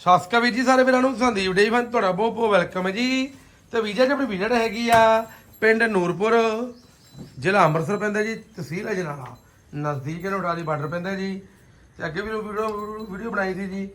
ਸਾਸਕਾ ਵੀਰ ਜੀ ਸਾਰੇ ਵੀਰਾਂ ਨੂੰ ਸੰਦੀਪ ਡੇ ਫਨ ਤੁਹਾਡਾ ਬਹੁਤ ਬਹੁਤ ਵੈਲਕਮ ਹੈ ਜੀ। ਤੇ ਵੀਜ਼ਾ ਜੀ ਆਪਣੀ ਵਿਜ਼ਿਟ ਹੈਗੀ ਆ ਪਿੰਡ ਨੂਰਪੁਰ ਜ਼ਿਲ੍ਹਾ ਅੰਮ੍ਰਿਤਸਰ ਪੈਂਦਾ ਜੀ ਤਹਿਸੀਲ ਅਜਨਾਲਾ ਨਜ਼ਦੀਕ ਹੈ ਨੋਟਾਲੀ ਬਾਰਡਰ ਪੈਂਦਾ ਜੀ। ਤੇ ਅੱਗੇ ਵੀ ਵੀਡੀਓ ਵੀਡੀਓ ਬਣਾਈ ਸੀ ਜੀ।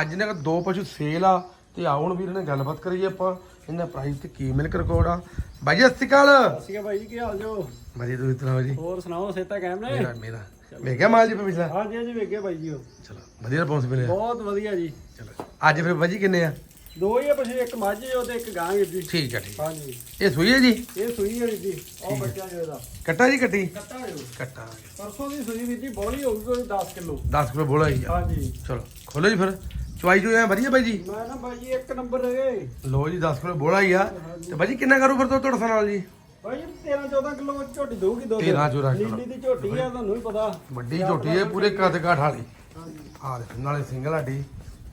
ਅੱਜ ਨੇ ਦੋ ਪਸ਼ੂ ਸੇਲ ਆ ਤੇ ਆਉਣ ਵੀਰ ਨੇ ਗੱਲਬਾਤ ਕਰੀਏ ਆਪਾਂ ਇਹਨਾਂ ਪ੍ਰਾਈਸ ਤੇ ਕੀ ਮਿਲਕ ਰਿਕਾਰਡ ਆ। ਬਾਈ ਜੀ ਸਤਿ ਸ਼੍ਰੀ ਅਕਾਲ। ਭਾਈ ਜੀ ਕੀ ਹਾਲ ਜੋ ਵਧੀਆ ਤੁਸੀਂ ਸੁਣਾਓ ਜੀ? ਹੋਰ ਸੁਣਾਓ ਸੇਤਾ ਕਾਇਮ ਨੇ? ਮੇਰਾ ਮੇਰਾ। ਵੇਖਿਆ ਮਾਲ ਜੀ ਪਿਛਲਾ? ਹਾਂਜੀ ਹਾਂਜੀ ਵੇਖੇ ਭਾਈ ਜੀ ਚਲੋ ਵਧੀਆ ਰਿਸਪੌਂਸ ਮਿਲਿਆ। ਬਹੁਤ ਵਧੀਆ ਜੀ। ਚਲੋ। ਅੱਜ ਫਿਰ ਬਾਜੀ ਕਿੰਨੇ ਆ? ਦੋ ਹੀ ਆ ਪਛੇ ਇੱਕ ਮੱਝ ਤੇ ਇੱਕ ਗਾਂ ਵੀਰ ਜੀ। ਠੀਕ ਆ ਠੀਕ। ਹਾਂਜੀ। ਇਹ ਸੂਈ ਹੈ ਜੀ? ਇਹ ਸੂਈ ਹੈ ਜੀ ਉਹ ਬੱਚਾ ਜੋ ਇਹਦਾ ਕੱਟਾ ਜੀ ਕੱਟੀ? ਕੱਟਾ ਜੋ। ਕੱਟਾ। ਪਰਸੋਂ ਦੀ ਸੂਈ ਵੀਰ ਜੀ ਬੋਲੀ ਹੋਊਗੀ ਕੋਈ 10 ਕਿਲੋ। 10 ਕਿਲੋ ਬੋਲਾ ਹੀ ਆ। ਹਾਂਜੀ। ਚਲੋ ਖੋਲੋ ਜੀ ਫਿਰ। ਚੁਆਈ ਜੋ ਐ ਵਧੀਆ ਬਾਈ ਜੀ? ਮੈਂ ਨਾ ਭਾਈ ਜੀ ਇੱਕ ਨੰਬਰ ਰਹੇ ਲੋ ਜੀ 10 ਕਿਲੋ ਬੋਲਾ ਹੀ ਆ। ਤੇ ਬਾਈ ਜੀ ਕਿੰਨਾ ਕਰੂ ਫਿਰ ਤੋਂ ਤੁਹਾਡੇ ਨਾਲ ਜੀ? ਜੀ 13 14 ਕਿਲੋ ਝੋਟੀ ਦਊਗੀ ਦੁੱਧ। 13 14 ਕਿਲੋ। ਨੀਲੀ ਦੀ ਝੋਟੀ ਆ ਤੁਹਾਨੂੰ ਵੀ ਪਤਾ। ਵੱਡੀ ਝੋਟੀ ਹੈ ਪੂਰੇ ਕੱਦ ਕਾਠ ਵਾਲੀ। ਹਾਂਜੀ। ਆ ਦੇਖ ਨਾਲੇ ਸਿੰਗਲ ਹੱਡੀ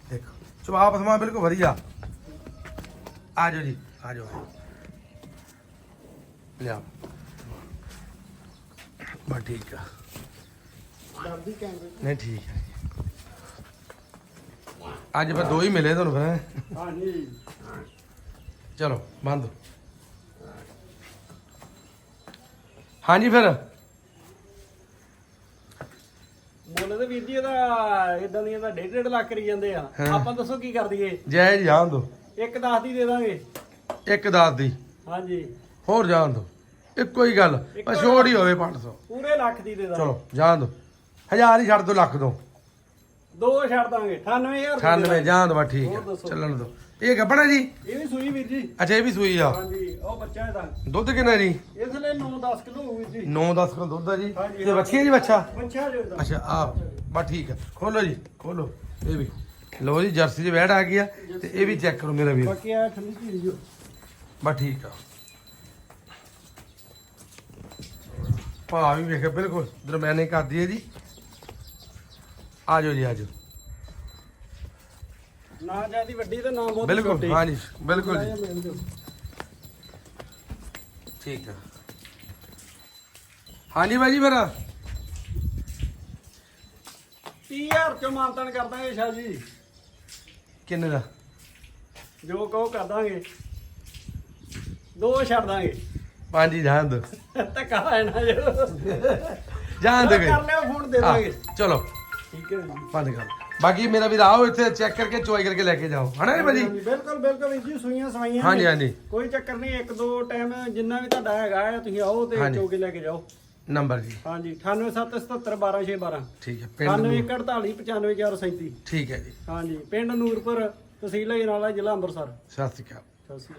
ਦੇਖੋ। ਚਵਾਪ ਸਮਾ ਬਿਲਕੁਲ ਵਧੀਆ। ਆ ਜਾਓ ਜੀ ਆ ਜਾਓ। ਲਿਆ ਬਾ ਠੀਕ ਆ। ਡਰਦੀ ਕੈਮਰੇ ਨਹੀਂ ਠੀਕ ਹੈ ਅੱਜ ਫਿਰ ਦੋ ਹੀ ਮਿਲੇ ਤੁਹਾਨੂੰ ਫਿਰ ਹਾਂਜੀ। ਚਲੋ ਬੰਦ। ਹਾਂਜੀ ਫਿਰ। ਮੁੱਲ ਵੀਰ ਜੀ ਇਹਦਾ ਇਦਾਂ ਦੀਆਂ ਤਾਂ 1.5 ਲੱਖ ਕਰੀ ਜਾਂਦੇ ਆ। ਆਪਾਂ ਦੱਸੋ ਕੀ ਕਰ ਦਈਏ? ਜੈ ਜਾਣ ਦੋ। ਇੱਕ 10 ਦੀ ਦੇ ਦਾਂਗੇ। ਇੱਕ ਦਸ ਦੀ। ਹਾਂਜੀ। ਹੋਰ ਜਾਣ ਦੋ। ਇੱਕੋ ਹੀ ਗੱਲ। ਬਸ ਛੋੜ ਹੀ ਹੋਵੇ 500 ਪੂਰੇ ਲੱਖ ਦੀ ਦੇ ਦਾਂਗੇ। ਚਲੋ ਜਾਣ ਦੋ। ਹਜ਼ਾਰ ਹੀ ਛੱਡ ਦੋ ਲੱਖ ਦੋ। ਦੋ ਛੱਡ ਦਾਂਗੇ। 98000 ਦੀ 98 ਜਾਣ ਦੋ ਬਸ ਠੀਕ ਹੈ। ਚੱਲਣ ਦੋ। ਇਹ ਗੱਬਣਾ ਜੀ? ਇਹ ਵੀ ਸੂਈ ਵੀਰ ਜੀ। ਅੱਛਾ ਇਹ ਵੀ ਸੂਈ ਆ। ਹਾਂਜੀ ਉਹ ਬੱਚਾ ਇਹਦਾ। ਦੁੱਧ ਕਿੰਨਾ ਜੀ? ਇਸ ਲਈ 9-10 ਕਿਲੋ ਹੋਊ ਜੀ। 9-10 ਕਿਲੋ ਦੁੱਧ ਆ ਜੀ। ਹਾਂਜੀ, ਤੇ ਬੱਚੀ ਹੈ ਜੀ ਬੱਚਾ? ਬੱਚਾ ਜੋ ਇਹਦਾ। ਅੱਛਾ ਆ ਬਸ ਠੀਕ ਹੈ ਖੋਲੋ ਜੀ ਖੋਲੋ। ਇਹ ਵੀ। ਲੋ ਜੀ ਜਰਸੀ ਦੀ ਵੈੜ ਆ ਗਈ ਆ। ਤੇ ਇਹ ਵੀ ਚੈੱਕ ਕਰੋ ਮੇਰਾ ਵੀਰ। ਬਾਕੀ ਆ ਠੰਡੀ ਚੀਜ਼ ਜੋ। ਬਸ ਠੀਕ ਆ। ਭਾ ਵੀ ਵੇਖੇ ਬਿਲਕੁਲ ਦਰਮਿਆਨੇ ਕਰਦੀ ਹੈ ਜੀ। ਆ ਜਾਓ ਜੀ ਆ ਜਾਓ। ਨਾ ਜਿਆਦੀ ਵੱਡੀ ਤੇ ਨਾ ਬਹੁਤ ਬਿਲਕੁਲ ਬਿਲਕੁਲ ਜੀ। ਠੀਕ ਆ। ਹਾਂਜੀ ਬਾਈ ਜੀ ਫਿਰ। 30000 ਚੋਂ ਮਾਨਤਨ ਕਰ ਦਾਂਗੇ ਸ਼ਾਹ ਜੀ। ਕਿੰਨੇ ਦਾ? ਜੋ ਕਹੋ ਕਰ ਦਾਂਗੇ। ਦੋ ਛੱਡ ਦਾਂਗੇ। ਪੰਜ ਹੀ ਜਾਣ ਦੋ। ਧੱਕਾ ਨਾ ਜੋ। ਜਾਣ ਦੋ ਕਰ ਲਿਓ ਫੋਨ ਦੇ ਦਾਂਗੇ। ਚਲੋ। ਠੀਕ ਹੈ ਜੀ। ਬੰਦ ਕਰ। ਬਾਕੀ ਮੇਰਾ ਵੀਰ ਆਓ ਇੱਥੇ ਚੈੱਕ ਕਰਕੇ ਚੁਆਈ ਕਰਕੇ ਲੈ ਕੇ ਜਾਓ। ਹਨਾ ਜੀ ਭਾਜੀ? ਬਿਲਕੁਲ ਬਿਲਕੁਲ ਵੀਰ ਜੀ ਸੂਈਆਂ ਸਵਾਈਆਂ ਹਾਂਜੀ, ਨੇ। ਹਾਂਜੀ। ਕੋਈ ਚੱਕਰ ਨਹੀਂ ਇੱਕ ਦੋ ਟਾਈਮ ਜਿੰਨਾ ਵੀ ਤੁਹਾਡਾ ਹੈਗਾ ਹੈ ਤੁਸੀਂ ਆਓ ਤੇ ਹਾਂਜੀ। ਚੋਕੇ ਲੈ ਕੇ ਜਾਓ। ਨੰਬਰ ਜੀ। ਹਾਂਜੀ 9877712612 ਠੀਕ ਹੈ ਪਿੰਡ ਨੂੰ 9148 95437 ਠੀਕ ਹੈ ਜੀ। ਹਾਂਜੀ ਪਿੰਡ ਨੂਰਪੁਰ ਤਹਿਸੀਲ ਅਜਨਾਲਾ ਜ਼ਿਲ੍ਹਾ ਅੰਮ੍ਰਿਤਸਰ। ਸਤਿ ਸ਼੍ਰੀ ਅਕਾਲ। ਸਤਿ ਸ਼੍ਰੀ ਅਕਾਲ